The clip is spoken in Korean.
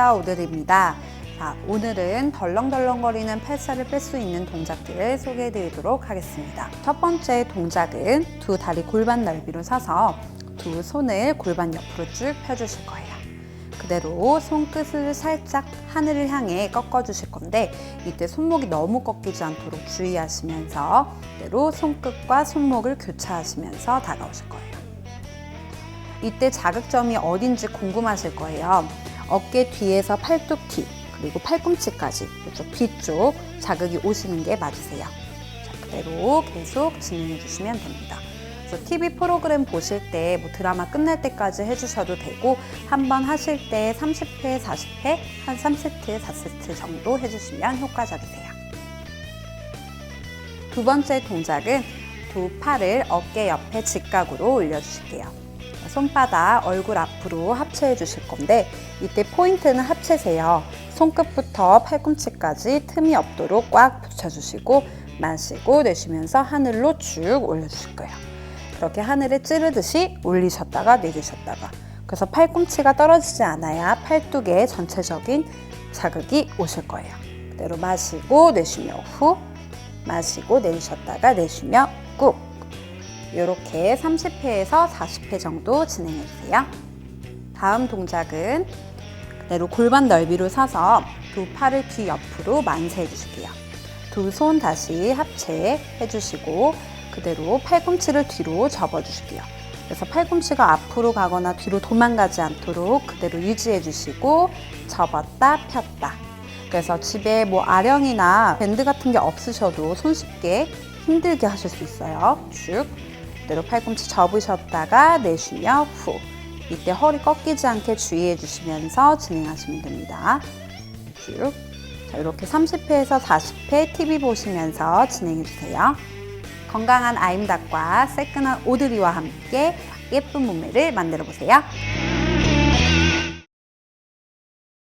안녕하세요 오드리입니다. 자, 오늘은 덜렁덜렁거리는 팔살을 뺄수 있는 동작들을 소개해 드리도록 하겠습니다. 첫 번째 동작은 두 다리 골반 넓이로 서서 두 손을 골반 옆으로 쭉 펴주실 거예요. 그대로 손끝을 살짝 하늘을 향해 꺾어 주실 건데 이때 손목이 너무 꺾이지 않도록 주의하시면서 그대로 손끝과 손목을 교차하시면서 다가오실 거예요. 이때 자극점이 어딘지 궁금하실 거예요. 어깨 뒤에서 팔뚝 뒤, 그리고 팔꿈치까지 이쪽 뒤쪽 자극이 오시는 게 맞으세요. 자, 그대로 계속 진행해 주시면 됩니다. TV 프로그램 보실 때 뭐 드라마 끝날 때까지 해주셔도 되고 한 번 하실 때 30회, 40회, 한 3세트, 4세트 정도 해주시면 효과적이세요. 두 번째 동작은 두 팔을 어깨 옆에 직각으로 올려주실게요. 손바닥 얼굴 앞으로 합체해 주실 건데 이때 포인트는 합체세요. 손끝부터 팔꿈치까지 틈이 없도록 꽉 붙여주시고 마시고 내쉬면서 하늘로 쭉 올려주실 거예요. 그렇게 하늘에 찌르듯이 올리셨다가 내리셨다가 그래서 팔꿈치가 떨어지지 않아야 팔뚝에 전체적인 자극이 오실 거예요. 그대로 마시고 내쉬며 후 마시고 내리셨다가 내쉬며 꾹 이렇게 30회에서 40회 정도 진행해 주세요. 다음 동작은 그대로 골반 넓이로 서서 두 팔을 뒤 옆으로 만세해 주실게요. 두 손 다시 합체해 주시고 그대로 팔꿈치를 뒤로 접어 주실게요. 그래서 팔꿈치가 앞으로 가거나 뒤로 도망가지 않도록 그대로 유지해 주시고 접었다 폈다. 그래서 집에 뭐 아령이나 밴드 같은 게 없으셔도 손쉽게 힘들게 하실 수 있어요. 쭉 그대로 팔꿈치 접으셨다가 내쉬며 후. 이때 허리 꺾이지 않게 주의해 주시면서 진행하시면 됩니다. 쭉. 자, 이렇게 30회에서 40회 TV 보시면서 진행해 주세요. 건강한 아임닭과 새끈한 오드리와 함께 예쁜 몸매를 만들어 보세요.